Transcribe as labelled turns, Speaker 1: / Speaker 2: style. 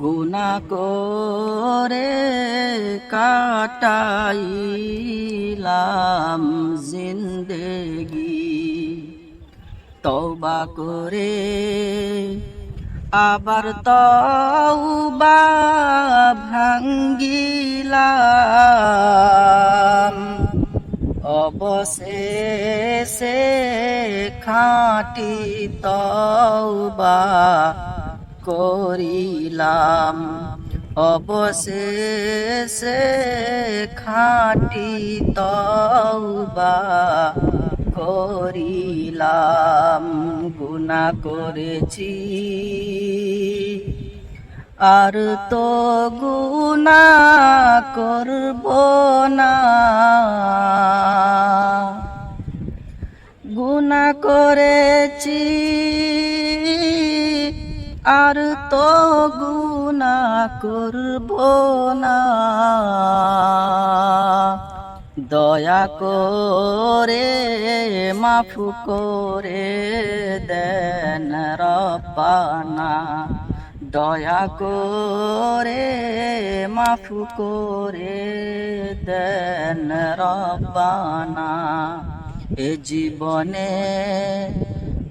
Speaker 1: গুনা করে কাটাইলাম জিন্দেগি। তওবা করে আবার তওবা ভাঙ্গিলাম। অবশেষে খাঁটি তওবা করিলাম। অবশেষে খাঁটি তওবা করিলাম। গুনাহ করেছি। আর তো গুনা করব না। গুনা করেছি। আর তো গুনা করব না। দয়া করে, মাফ করে দেন রব্বানা। দয়া করে, মাফ করে দেন রব্বানা। এ জীবনে